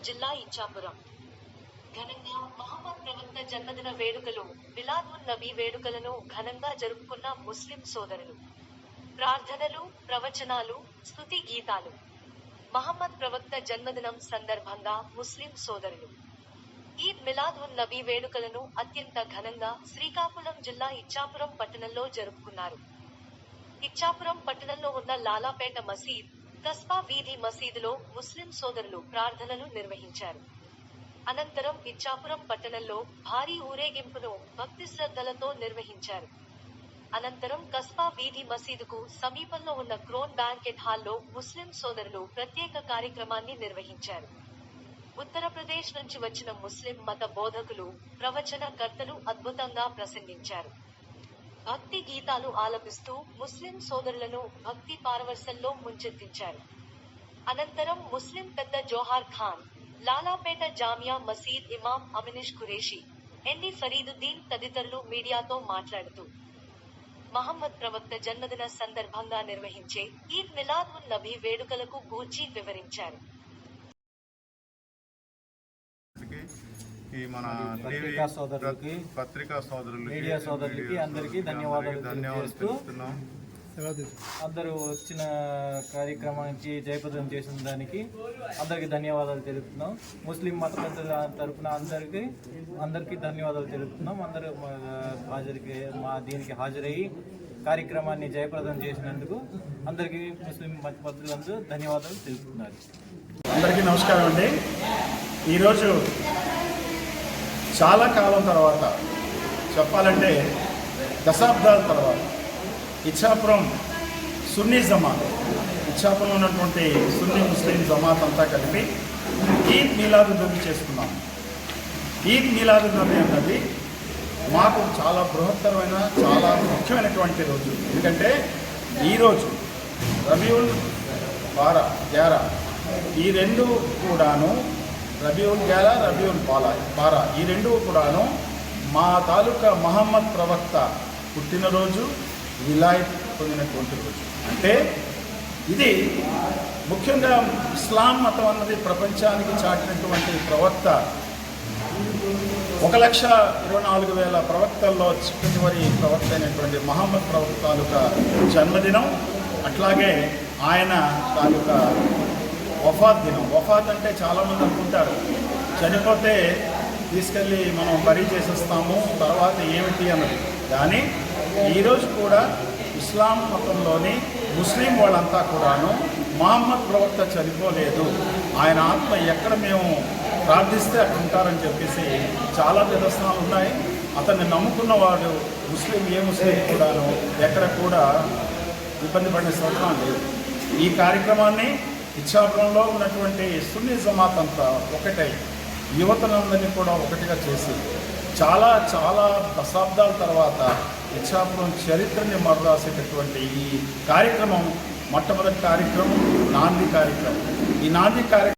జిల్లా ఇచ్చాపురం. ఘనంగా మహమ్మద్ ప్రవక్త జన్మదిన వేడుకలు మిలాదున్ నబీ వేడుకలను ఘనంగా జరుపుకున్న ముస్లిం సోదరులు. ప్రార్థనలు ప్రవచనాలు స్తుతి గీతాలు. మహమ్మద్ ప్రవక్త జన్మదినం సందర్భంగా ముస్లిం సోదరులు. ఈద్ మిలాద్ ఉన్ నబీ వేడుకలను అత్యంత ఘనంగా శ్రీకాకుళం జిల్లా ఇచ్చాపురం పట్టణంలో జరుపుకున్నారు. ఇచ్చాపురం పట్టణంలో ఉన్న లాలాపేట మసీద్ కస్బా వీధి మసీదులో ముస్లిం సోదరులు ప్రార్థనలు నిర్వహించారు. అనంతరం ఇచ్చాపురం పట్టణంలో భారీ ఊరేగింపును భక్తి శ్రద్ధలతో నిర్వహించారు. అనంతరం కస్బా వీధి మసీదుకు సమీపంలో ఉన్న క్రోన్ బ్యాంకెట్ హాల్లో ముస్లిం సోదరులు ప్రత్యేక కార్యక్రమాన్ని నిర్వహించారు. ఉత్తరప్రదేశ్ నుంచి వచ్చిన ముస్లిం మత బోధకులు ప్రవచనకర్తలు అద్భుతంగా ప్రసంగించారు. భక్తి గీతాలు ఆలపిస్తూ ముస్లిం సోదరులను భక్తి పారవర్శంలో ముంచెత్తించారు. అనంతరం ముస్లిం పెద్ద జోహార్ ఖాన్ లాలాపేట జామియా మసీద్ ఇమాం అమినిష్ ఖురేషి ఎన్ని ఫరీదుద్దీన్ తదితరులు మీడియాతో మాట్లాడుతూ మహమ్మద్ ప్రవక్త జన్మదిన సందర్భంగా నిర్వహించే ఈద్ మిలాద్ ఉన్ నబీ వేడుకలకు గూర్చి వివరించారు. ఈ మన పత్రికా సోదరులకి, పత్రికా సోదరులకి మీడియా సోదరులకి మీడియా అందరికీ సోదరులకి ధన్యవాదాలు అందరికీ ధన్యవాదాలు అందరూ వచ్చిన కార్యక్రమానికి జయప్రదం చేసిన దానికి అందరికీ ధన్యవాదాలు తెలుపుతున్నాం. ముస్లిం మత పెద్దల తరపున అందరికీ అందరికీ ధన్యవాదాలు తెలుపుతున్నాం. అందరూ మా హాజరుకి మా దీనికి హాజరయ్యి కార్యక్రమాన్ని జయప్రదం చేసినందుకు అందరికీ ముస్లిం మత పెద్దలందరూ ధన్యవాదాలు తెలుపుతున్నారు. అందరికీ నమస్కారం అండి. ఈరోజు చాలా కాలం తర్వాత చెప్పాలంటే దశాబ్దాల తర్వాత ఇచ్చాపురం సున్నీ జమాత్ ఇచ్చాపురంలో ఉన్నటువంటి సున్నీ ముస్లిం జమాత్ అంతా కలిపి ఈద్ మీలాదు నబీ చేసుకున్నాం. ఈద్ మీలాదు నబీ అన్నది మాకు చాలా బృహత్తరమైన చాలా ముఖ్యమైనటువంటి రోజు. ఎందుకంటే ఈరోజు రబీవుల్ బారా గ్యారా ఈ రెండు కూడాను రబీవుల్ గ్యాల రబీవుల్ బాలా బారా. ఈ రెండు కూడాను మా తాలూకా మహమ్మద్ ప్రవక్త పుట్టినరోజు విలాయత్ పొందినటువంటి రోజు. అంటే ఇది ముఖ్యంగా ఇస్లాం మతం అన్నది ప్రపంచానికి చాటినటువంటి ప్రవక్త ఒక లక్ష ఇరవై నాలుగు వేల ప్రవక్తల్లో చివరి ప్రవక్త అయినటువంటి మహమ్మద్ ప్రవక్త తాలూకా జన్మదినం. అట్లాగే ఆయన తాలూకా వఫాత్ దినం వఫాత్ అంటే చాలామంది అనుకుంటారు. చనిపోతే తీసుకెళ్ళి మనం బరీ చేసేస్తాము తర్వాత ఏమిటి అన్నది. కానీ ఈరోజు కూడా ఇస్లాం మతంలోని ముస్లిం వాళ్ళంతా కూడాను మహమ్మద్ ప్రవక్త చనిపోలేదు. ఆయన ఆత్మ ఎక్కడ మేము ప్రార్థిస్తే అక్కడ ఉంటారని చెప్పేసి చాలా నిదర్శనాలు ఉన్నాయి. అతన్ని నమ్ముకున్న వాడు ముస్లిం ఏ ముస్లిం కూడాను ఎక్కడ కూడా ఇబ్బంది పడిన సంవత్సరం లేదు. ఈ కార్యక్రమాన్ని ఇచ్చాపురంలో ఉన్నటువంటి సున్నీ జమాత్ అంతా ఒకటై. యువతనందరినీ కూడా ఒకటిగా చేసి చాలా చాలా దశాబ్దాల తర్వాత ఇచ్చాపురం చరిత్రని మరరాసేటటువంటి ఈ కార్యక్రమం మొట్టమొదటి కార్యక్రమం నాంది కార్యక్రమం. ఈ నాంది కార్యక్రమం